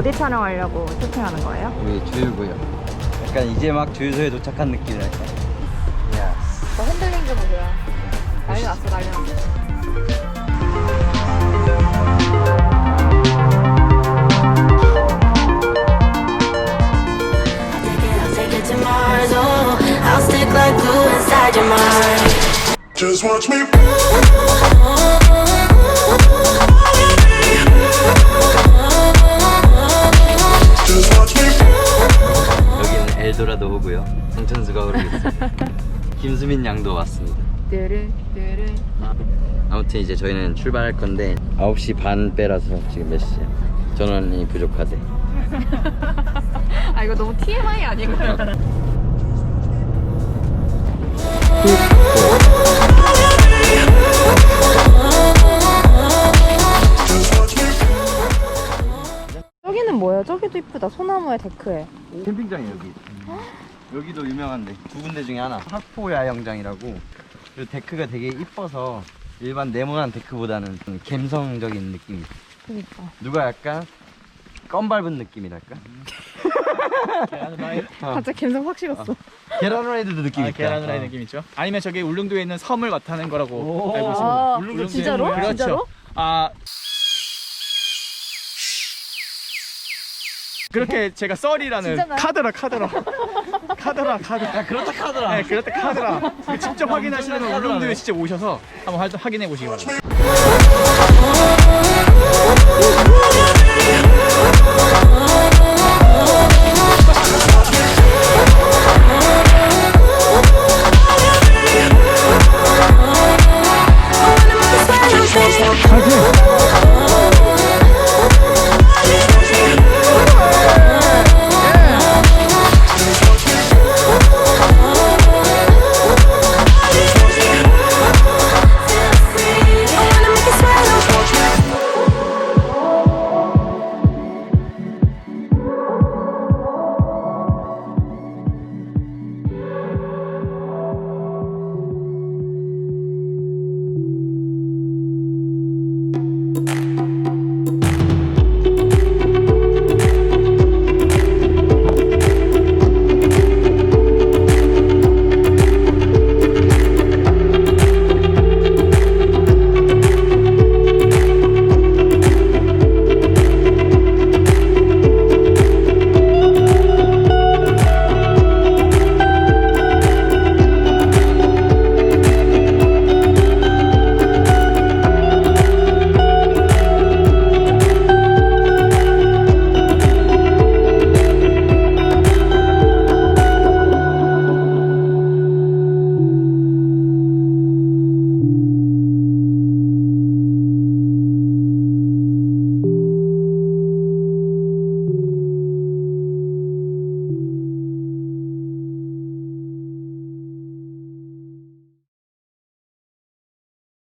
어디 촬영하려고 쇼핑하는 거예요? 우리 주유구요. 약간 이제 막 주유소에 도착한 느낌이랄까. 이야. 저 핸들링 좀 보세요. 난리 났어, 난리 났어. I'll take it 김수민 양도 왔습니다. 아무튼 이제 저희는 출발할 건데 9시 반 빼라서 지금 몇 시야? 전원이 부족하대. 아, 이거 너무 TMI me. 저기는 뭐예요? 저기도 이쁘다. 소나무에 데크에. 캠핑장이 여기. 여기도 유명한데 두 군데 중에 하나. 학포 야영장이라고. 그리고 데크가 되게 이뻐서 일반 네모난 데크보다는 좀 감성적인 느낌이. 있어. 그니까. 누가 약간 껌 밟은 느낌이랄까? 어. 갑자기 감성 확 식었어. 계란 후라이드도 느낌 아, 있다. 계란 후라이 어. 느낌 있죠? 아니면 저기 울릉도에 있는 섬을 나타낸 거라고 오. 알고 있습니다. 아, 울릉도에 진짜로? 있는- 그렇죠. 진짜로? 아 그렇게 제가 썰이라는? 카드라 카드라 카드라 카드 야 그렇다 카더라. 네 그렇다 카드라 직접 확인하시려면 울릉도에 직접 오셔서 한번 확- 확인해 보시기 바랍니다.